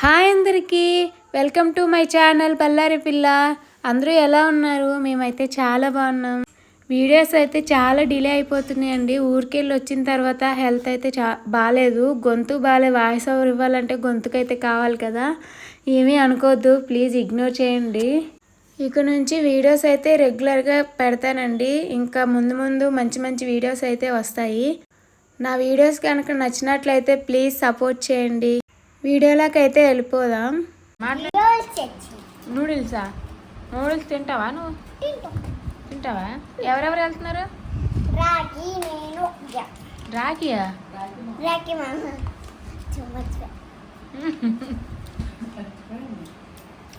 Hi అందరికీ. Welcome to my channel Ballari పిల్ల. అందరూ ఎలా ఉన్నారు? మేమైతే చాలా బాగున్నాం. వీడియోస్ అయితే చాలా డిలే అయిపోతున్నాయండి ఊరికెళ్ళి వచ్చిన తర్వాత హెల్త్ అయితే చా బాగాలేదు గొంతు బాగాలే వాయిస్ ఓవర్ ఇవ్వాలంటే గొంతుకైతే కావాలి కదా. ఏమీ అనుకోవద్దు ప్లీజ్ ఇగ్నోర్ చేయండి. ఇక నుంచి వీడియోస్ అయితే రెగ్యులర్గా పెడతానండి. ఇంకా ముందు ముందు మంచి మంచి వీడియోస్ అయితే వస్తాయి. నా వీడియోస్ కనుక నచ్చినట్లయితే ప్లీజ్ సపోర్ట్ చేయండి. వీడియోలోకి అయితే వెళ్ళిపోదాం నూడిల్సా? నూడిల్స్ తింటావా నువ్వు? తింటావా? ఎవరెవరు వెళ్తున్నారు? రాగి నేను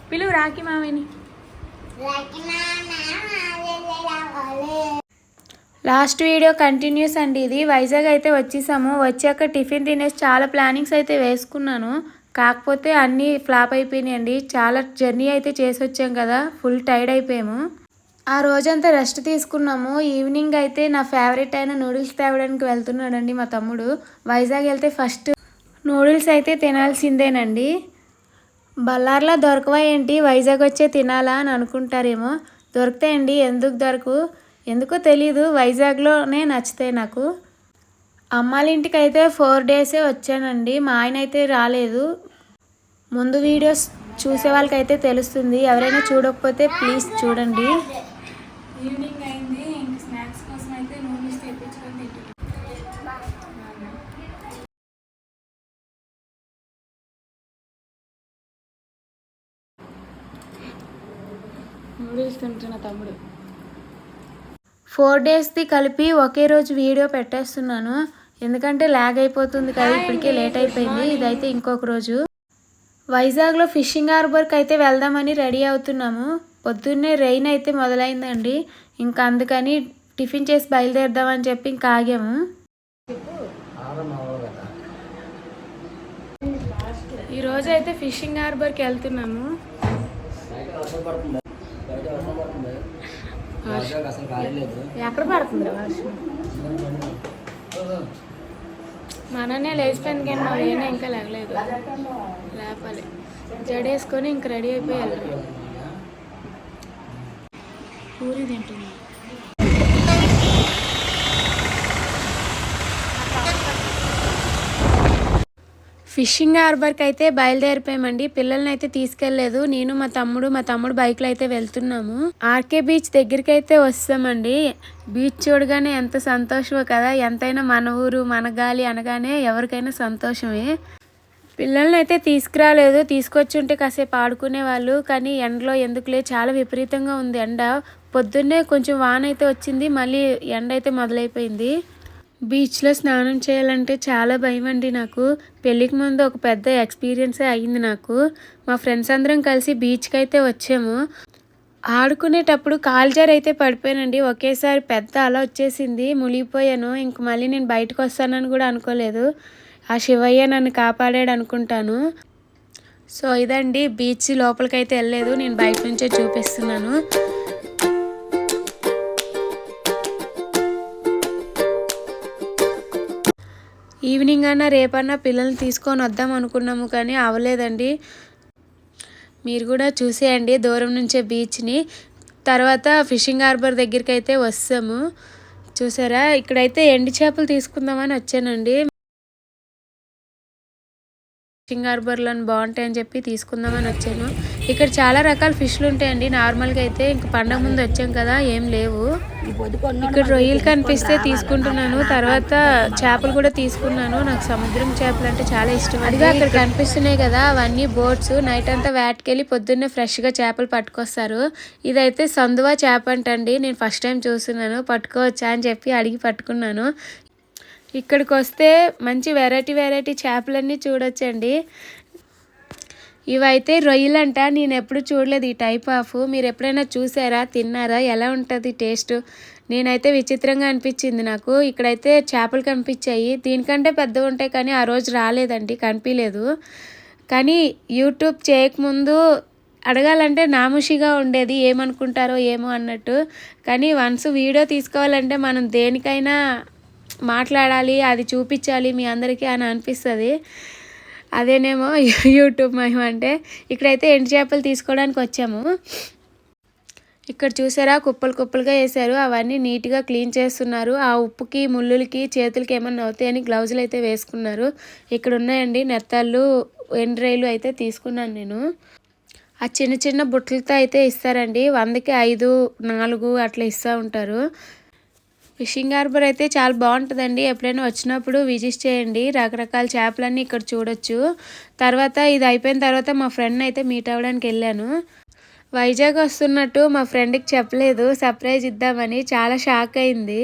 పిలువు రాకి మామని మామ లాస్ట్ వీడియో కంటిన్యూస్ అండి ఇది. వైజాగ్ అయితే వచ్చేసాము. వచ్చాక టిఫిన్ తినేసి చాలా ప్లానింగ్స్ అయితే వేసుకున్నాను. కాకపోతే అన్నీ ఫ్లాప్ అయిపోయినాయండి. చాలా జర్నీ అయితే చేసి వచ్చాం కదా. ఫుల్ టైర్డ్ అయిపోయాము. ఆ రోజంతా రెస్ట్ తీసుకున్నాము. ఈవినింగ్ అయితే నా ఫేవరెట్ అయిన నూడిల్స్ తేవడానికి వెళ్తున్నాడండి మా తమ్ముడు. వైజాగ్ వెళ్తే ఫస్ట్ నూడిల్స్ అయితే తినాల్సిందేనండి. బల్లార్లో దొరకవా ఏంటి? వైజాగ్ వచ్చే తినాలా అని అనుకుంటారేమో. దొరుకుతాయండి. ఎందుకు దొరకు? ఎందుకో తెలీదు వైజాగ్లోనే నచ్చుతాయి నాకు. అమ్మాళ్ళ ఇంటికి అయితే ఫోర్ డేసే వచ్చానండి మా ఆయన అయితే రాలేదు. ముందు వీడియోస్ చూసే వాళ్ళకైతే తెలుస్తుంది ఎవరైనా చూడకపోతే ప్లీజ్ చూడండి. ఈవినింగ్ అయింది ఇంక స్నాక్స్ కోసం అయితే నూడిల్స్ తెప్పించుకొని నూడిల్స్ తింటున్న తమ్ముడు ఫోర్ డేస్ది కలిపి ఒకే రోజు వీడియో పెట్టేస్తున్నాను. ఎందుకంటే ల్యాగ్ అయిపోతుంది కదా ఇప్పటికే లేట్ అయిపోయింది. ఇదైతే ఇంకొక రోజు. వైజాగ్లో ఫిషింగ్ హార్బర్కి అయితే వెళ్దామని రెడీ అవుతున్నాము. పొద్దున్నే రెయిన్ అయితే మొదలైందండి. ఇంకా అందుకని టిఫిన్ చేసి బయలుదేరదామని చెప్పి ఇంకా ఆగాము. ఈరోజు అయితే ఫిషింగ్ హార్బర్కి వెళ్తున్నాము. ఎక్కడ పడుతుంది వర్షం? మననే లేచిపోయింది కానీ మా వేణ ఇంకా లేగలేదు లేపాలి. జడేసుకొని ఇంక రెడీ అయిపోయి వెళ్ళాలి పూరి తింటున్నా ఫిషింగ్ హార్బర్కి అయితే బయలుదేరిపోయామండి. పిల్లల్ని అయితే తీసుకెళ్ళేదు నేను మా తమ్ముడు మా తమ్ముడు బైక్లో అయితే వెళ్తున్నాము. ఆర్కే బీచ్ దగ్గరికి అయితే వస్తామండి. బీచ్ చూడగానే ఎంత సంతోషమో కదా. ఎంతైనా మన ఊరు మన గాలి అనగానే ఎవరికైనా సంతోషమే. పిల్లల్ని అయితే తీసుకురాలేదు. తీసుకొచ్చుంటే కాసేపు ఆడుకునే వాళ్ళు కానీ ఎండలో ఎందుకులే? చాలా విపరీతంగా ఉంది ఎండ. పొద్దున్నే కొంచెం వాన అయితే వచ్చింది. మళ్ళీ ఎండ అయితే మొదలైపోయింది. బీచ్లో స్నానం చేయాలంటే చాలా భయం అండి నాకు. పెళ్ళికి ముందు ఒక పెద్ద ఎక్స్పీరియన్సే అయింది నాకు. మా ఫ్రెండ్స్ అందరం కలిసి బీచ్కి అయితే వచ్చాము. ఆడుకునేటప్పుడు కాల్జర్ అయితే పడిపోయానండి. ఒకేసారి పెద్ద అలా వచ్చేసింది. మునిగిపోయాను. ఇంక మళ్ళీ నేను బయటకు వస్తానని కూడా అనుకోలేదు. ఆ శివయ్య నన్ను కాపాడాడు అనుకుంటాను. సో ఇదండి. బీచ్ లోపలికైతే వెళ్ళలేదు. నేను బయట నుంచే చూపిస్తున్నాను. ఈవినింగ్ అన్నా రేపన్నా పిల్లల్ని తీసుకొని వద్దాం అనుకున్నాము కానీ అవ్వలేదండి మీరు కూడా చూసేయండి దూరం నుంచే బీచ్ని. తర్వాత ఫిషింగ్ హార్బర్ దగ్గరికి అయితే వస్తాము. చూసారా? ఇక్కడైతే ఎండి చేపలు తీసుకుందామని వచ్చానండి. ఫిషింగ్ హార్బర్లో బాగుంటాయని చెప్పి తీసుకుందామని వచ్చాను. ఇక్కడ చాలా రకాల ఫిష్లు ఉంటాయండి నార్మల్గా అయితే ఇంక పండగ ముందు వచ్చాం కదా ఏం లేవు. ఇక్కడ రొయ్యలు కనిపిస్తే తీసుకుంటున్నాను. తర్వాత చేపలు కూడా తీసుకున్నాను. నాకు సముద్రం చేపలు అంటే చాలా ఇష్టం అదిగా అక్కడ కనిపిస్తున్నాయి కదా అవన్నీ బోట్స్. నైట్ అంతా వేటకెళ్ళి పొద్దున్నే ఫ్రెష్గా చేపలు పట్టుకొస్తారు. ఇదైతే సందువా చేప అంటండి. నేను ఫస్ట్ టైం చూస్తున్నాను. పట్టుకోవచ్చా అని చెప్పి అడిగి పట్టుకున్నాను. ఇక్కడికి వస్తే మంచి వెరైటీ వెరైటీ చేపలన్నీ చూడొచ్చండి. ఇవైతే రొయ్యలంట నేను ఎప్పుడు చూడలేదు ఈ టైప్ ఆఫ్ మీరు ఎప్పుడైనా చూసారా తిన్నారా ఎలా ఉంటుంది టేస్ట్ నేనైతే విచిత్రంగా అనిపించింది నాకు. ఇక్కడైతే చేపలు కనిపించాయి. దీనికంటే పెద్దగా ఉంటాయి కానీ ఆ రోజు రాలేదండి కనిపించలేదు కానీ యూట్యూబ్ చేయకముందు అడగాలంటే నాముషిగా ఉండేది ఏమనుకుంటారో ఏమో అన్నట్టు. కానీ వన్స్ వీడియో తీసుకోవాలంటే మనం దేనికైనా మాట్లాడాలి అది చూపించాలి మీ అందరికీ అని అనిపిస్తుంది. అదేనేమో యూట్యూబ్ మహిమ అంటే ఇక్కడైతే ఎండు చేపలు తీసుకోవడానికి వచ్చాము. ఇక్కడ చూసారా కుప్పలు కుప్పలుగా వేశారు. అవన్నీ నీట్గా క్లీన్ చేస్తున్నారు. ఆ ఉప్పుకి ముళ్ళులకి చేతులకి ఏమన్నా అవుతాయని గ్లౌజులు అయితే వేసుకున్నారు. ఇక్కడ ఉన్నాయండి నెత్తాళ్ళు ఎండ్రైలు అయితే తీసుకున్నాను నేను. ఆ చిన్న చిన్న బుట్టలతో అయితే ఇస్తారండి. వందకి ఐదు నాలుగు అట్లా ఇస్తూ ఉంటారు. ఫిషింగ్ హార్బర్ అయితే చాలా బాగుంటుందండి. ఎప్పుడైనా వచ్చినప్పుడు విజిట్ చేయండి. రకరకాల చేపలన్నీ ఇక్కడ చూడొచ్చు. తర్వాత ఇది అయిపోయిన తర్వాత మా ఫ్రెండ్ అయితే మీట్ అవ్వడానికి వెళ్ళాను. వైజాగ్ వస్తున్నట్టు మా ఫ్రెండ్కి చెప్పలేదు. సర్ప్రైజ్ ఇద్దామని చాలా షాక్ అయింది.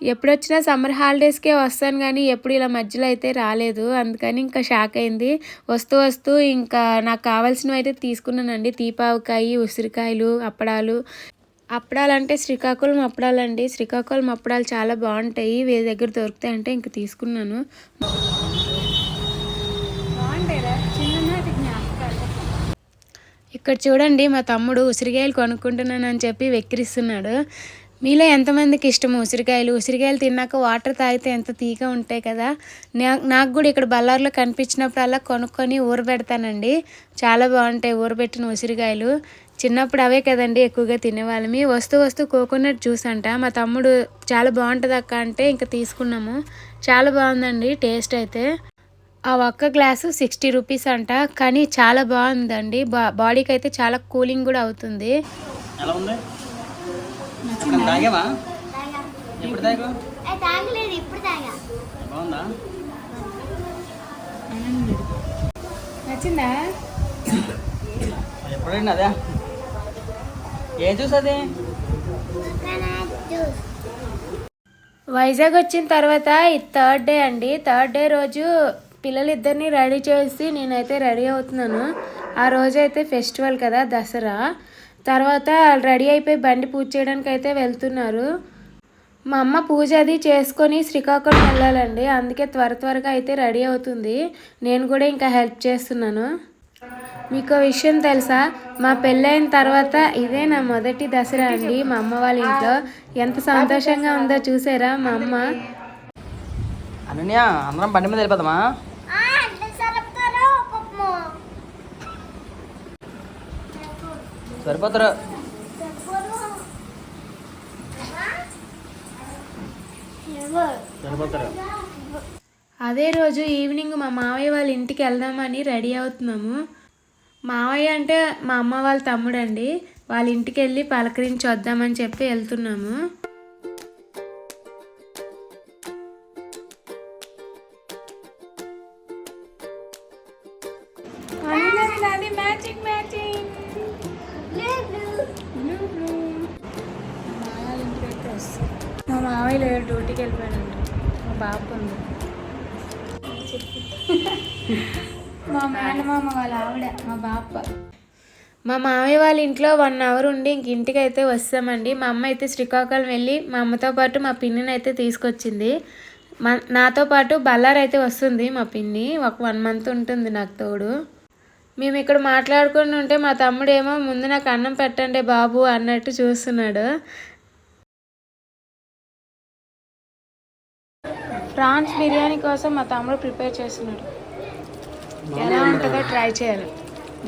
ఎప్పుడు వచ్చినా సమ్మర్ హాలిడేస్కే వస్తాను కానీ ఎప్పుడు ఇలా మధ్యలో అయితే రాలేదు. అందుకని ఇంకా షాక్ అయింది. వస్తూ వస్తూ ఇంకా నాకు కావాల్సినవి అయితే తీసుకున్నానండి. తీపావకాయ ఉసిరికాయలు అప్పడాలు. అప్పడాలు అంటే శ్రీకాకుళం అప్పడాలండి. శ్రీకాకుళం అప్పడాలు చాలా బాగుంటాయి. వేరే దగ్గర దొరుకుతాయి అంటే ఇంక తీసుకున్నాను. ఇక్కడ చూడండి మా తమ్ముడు ఉసిరికాయలు కొనుక్కుంటున్నానని చెప్పి వెక్కిరిస్తున్నాడు. మీలో ఎంతమందికి ఇష్టం ఉసిరికాయలు? ఉసిరికాయలు తిన్నాక వాటర్ తాగితే ఎంత తీగా ఉంటాయి కదా? నాకు కూడా ఇక్కడ బల్లార్లో కనిపించినప్పుడల్లా కొనుక్కొని ఊరబెడతానండి. చాలా బాగుంటాయి ఊరబెట్టిన ఉసిరికాయలు. చిన్నప్పుడు అవే కదండి ఎక్కువగా తినేవాళ్ళమి. వస్తూ వస్తూ కోకోనట్ జ్యూస్ అంట. మా తమ్ముడు చాలా బాగుంటుంది అక్క అంటే ఇంకా తీసుకున్నాము. చాలా బాగుందండి టేస్ట్ అయితే. ఆ ఒక్క గ్లాసు సిక్స్టీ రూపీస్ అంట. కానీ చాలా బాగుందండి. బా బాడీకి అయితే చాలా కూలింగ్ కూడా అవుతుంది. నచ్చిందా? ఎప్పుడండి అదే. ఏం చూసి అది? వైజాగ్ వచ్చిన తర్వాత ఇది థర్డ్ డే అండి. థర్డ్ డే రోజు పిల్లలిద్దరిని రెడీ చేసి నేనైతే రెడీ అవుతున్నాను. ఆ రోజు అయితే ఫెస్టివల్ కదా దసరా. తర్వాత రెడీ అయిపోయి బండి పూజ చేయడానికి అయితే వెళ్తున్నారు. మా అమ్మ పూజ అది చేసుకొని శ్రీకాకుళం వెళ్ళాలండి. అందుకే త్వర త్వరగా అయితే రెడీ అవుతుంది. నేను కూడా ఇంకా హెల్ప్ చేస్తున్నాను. మీకు విషయం తెలుసా? మా పెళ్ళైన తర్వాత ఇదే నా మొదటి దసరా అండి. మా అమ్మ వాళ్ళ ఇంట్లో. ఎంత సంతోషంగా ఉందో చూసారా మా అమ్మ? అనన్య అందరం బండి మీద వెళ్ళిపోదామా? సరిపోతారు? అదే రోజు ఈవినింగ్ మా మావయ్య వాళ్ళ ఇంటికి వెళ్దామని రెడీ అవుతున్నాము. మావయ్య అంటే మా అమ్మ వాళ్ళ తమ్ముడు అండి వాళ్ళ ఇంటికి వెళ్ళి పలకరించి వద్దామని చెప్పి వెళ్తున్నాము. మా మావయ్య లేడు డ్యూటీకి వెళ్ళిపోయాడంట. మా బాబు ఉంది. మా మేనమామ వాళ్ళ ఆవిడ మా బాప. మా మామయ్య వాళ్ళ ఇంట్లో వన్ అవర్ ఉండి ఇంక ఇంటికి అయితే వస్తామండి. మా అమ్మ అయితే శ్రీకాకుళం వెళ్ళి మా అమ్మతో పాటు మా పిన్నిని అయితే తీసుకొచ్చింది. మా నాతో పాటు బల్లార్ అయితే వస్తుంది మా పిన్ని. ఒక వన్ మంత్ ఉంటుంది నాకు తోడు. మేము ఇక్కడ మాట్లాడుకుని ఉంటే మా తమ్ముడేమో ముందు నాకు అన్నం పెట్టండి బాబు అన్నట్టు చూస్తున్నాడు. ప్రాన్స్ బిర్యానీ కోసం మా తమ్ముడు ప్రిపేర్ చేస్తున్నాడు. ఎలా ఉంటుందో ట్రై చేయాలి.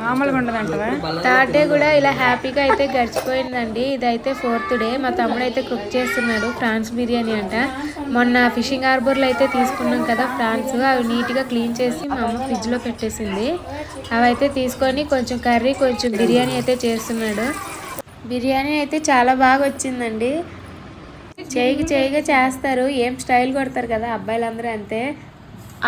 మామూలుగా ఉండదంటవా? థర్డ్ డే కూడా ఇలా హ్యాపీగా అయితే గడిచిపోయిందండి. ఇదైతే ఫోర్త్ డే మా తమ్ముడు అయితే కుక్ చేస్తున్నాడు ప్రాన్స్ బిర్యానీ అంట. మొన్న ఫిషింగ్ హార్బర్లో అయితే తీసుకున్నాం కదా ఫ్రాన్స్. అవి నీట్గా క్లీన్ చేసి మా అమ్మ ఫ్రిడ్జ్లో పెట్టేసింది. అవి అయితే తీసుకొని కొంచెం కర్రీ కొంచెం బిర్యానీ అయితే చేస్తున్నాడు. బిర్యానీ అయితే చాలా బాగా వచ్చిందండి. చేయికి చేయిగా చేస్తారు. ఏం స్టైల్ కొడతారు కదా అబ్బాయిలందరూ అంతే.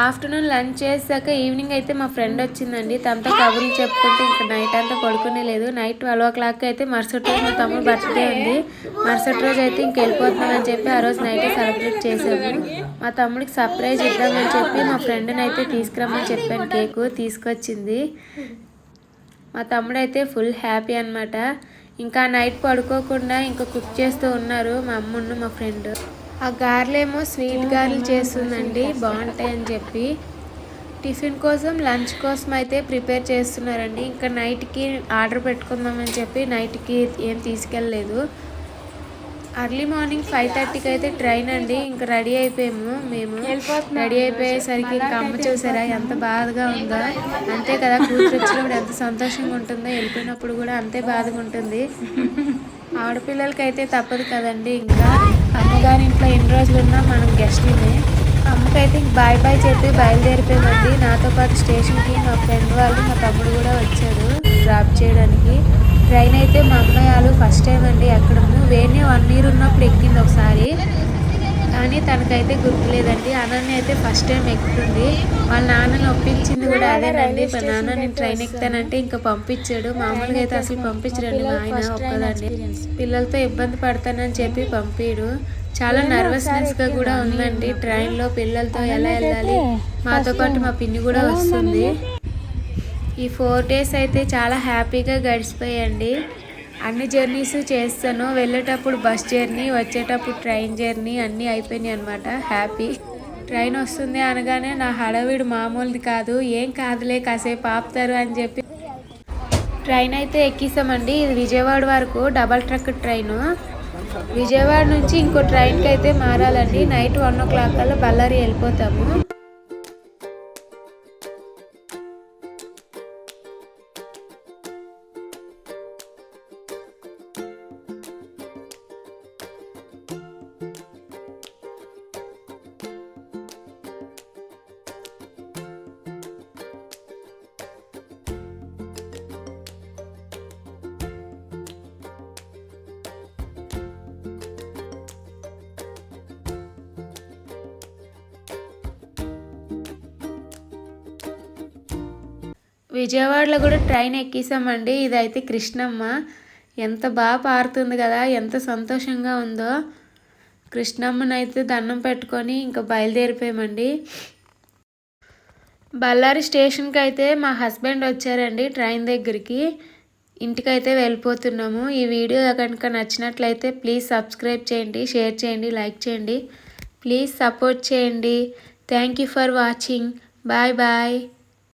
ఆఫ్టర్నూన్ లంచ్ చేశాక ఈవినింగ్ అయితే మా ఫ్రెండ్ వచ్చిందండి. తనతో కబుర్లు చెప్పుకుంటే ఇంకా నైట్ అంతా పడుకునే లేదు. నైట్ ట్వెల్వ్ ఓ క్లాక్ అయితే మరుసటి రోజు మా తమ్ముడు బర్త్డే ఉంది. మరుసటి రోజు అయితే ఇంక వెళ్ళిపోతున్నామని చెప్పి ఆ రోజు నైట్ సెలబ్రేట్ చేసాము మా తమ్ముడికి సర్ప్రైజ్ ఇద్దామని చెప్పి మా ఫ్రెండ్ని అయితే తీసుకురమ్మని చెప్పాను. కేకు తీసుకొచ్చింది. మా తమ్ముడు అయితే ఫుల్ హ్యాపీ అన్నమాట. ఇంకా నైట్ పడుకోకుండా ఇంకా కుక్ చేస్తూ ఉన్నారు మా అమ్మును మా ఫ్రెండ్. ఆ గారెలేమో స్వీట్ గారెలు చేస్తుందండి బాగుంటాయని చెప్పి. టిఫిన్ కోసం లంచ్ కోసం అయితే ప్రిపేర్ చేస్తున్నారండి. ఇంకా నైట్కి ఆర్డర్ పెట్టుకుందామని చెప్పి నైట్కి ఏం తీసుకెళ్ళలేదు. అర్లీ మార్నింగ్ ఫైవ్ థర్టీకి అయితే ట్రైన్ అండి. ఇంకా రెడీ అయిపోయాము మేము. రెడీ అయిపోయేసరికి ఇంకా అమ్మ చూసారా ఎంత బాధగా ఉందో. అంతే కదా కూతురు వచ్చినప్పుడు ఎంత సంతోషంగా ఉంటుందో. వెళ్ళిపోయినప్పుడు కూడా అంతే బాధగా ఉంటుంది. ఆడపిల్లలకి అయితే తప్పదు కదండి ఇంకా. అమ్మగారి ఇంట్లో ఎన్ని రోజులు ఉన్నా మనం గెస్ట్లనే అమ్మకైతే బాయ్ బాయ్ చెప్పి బయలుదేరిపోయింది నాతో పాటు స్టేషన్కి మా ఫ్రెండ్ వాళ్ళు మా తమ్ముడు కూడా వచ్చారు డ్రాప్ చేయడానికి. ట్రైన్ అయితే మా అమ్మాయి వాళ్ళు ఫస్ట్ టైం అండి ఎక్కడము వేణి వన్ ఇయర్ ఉన్నప్పుడు ఎక్కింది ఒకసారి. కానీ తనకైతే గుర్తులేదండి. అనన్య అయితే ఫస్ట్ టైం ఎక్కుతుంది. వాళ్ళ నాన్నని ఒప్పించింది కూడా అదేనండి. మా నాన్న నేను ట్రైన్ ఎక్కుతానంటే ఇంకా పంపించాడు. మామూలుగా అయితే అసలు పంపించడండి. మా ఆయన ఒక్కదాన్ని. పిల్లలతో ఇబ్బంది పడతానని చెప్పి పంపిడు. చాలా నర్వస్నెస్గా కూడా ఉందండి. ట్రైన్లో పిల్లలతో ఎలా వెళ్ళాలి? మాతో పాటు మా పిన్ని కూడా వస్తుంది. ఈ ఫోర్ డేస్ అయితే చాలా హ్యాపీగా గడిచిపోయండి అన్ని జర్నీస్ చేస్తాను. వెళ్ళేటప్పుడు బస్ జర్నీ వచ్చేటప్పుడు ట్రైన్ జర్నీ అన్నీ అయిపోయినాయి అనమాట హ్యాపీ. ట్రైన్ వస్తుంది అనగానే నా హడావిడి మామూలుది కాదు. ఏం కాదులే కాసేపు ఆపుతారు అని చెప్పి. ట్రైన్ అయితే ఎక్కిస్తామండి. ఇది విజయవాడ వరకు డబల్ ట్రక్ ట్రైన్. విజయవాడ నుంచి ఇంకో ట్రైన్కి అయితే మారాలండి. నైట్ వన్ ఓ క్లాక్ కల్లా బళ్ళారి వెళ్ళిపోతాము. విజయవాడలో కూడా ట్రైన్ ఎక్కేసామండి. ఇదైతే కృష్ణమ్మ. ఎంత బాగా పారుతుంది కదా ఎంత సంతోషంగా ఉందో. కృష్ణమ్మనైతే దండం పెట్టుకొని ఇంకా బయలుదేరిపోయామండి. బళ్ళారి స్టేషన్కి అయితే మా హస్బెండ్ వచ్చారండి ట్రైన్ దగ్గరికి. ఇంటికైతే వెళ్ళిపోతున్నాము. ఈ వీడియో కనుక నచ్చినట్లయితే ప్లీజ్ సబ్స్క్రైబ్ చేయండి షేర్ చేయండి లైక్ చేయండి. ప్లీజ్ సపోర్ట్ చేయండి. Thank you for watching. Bye bye.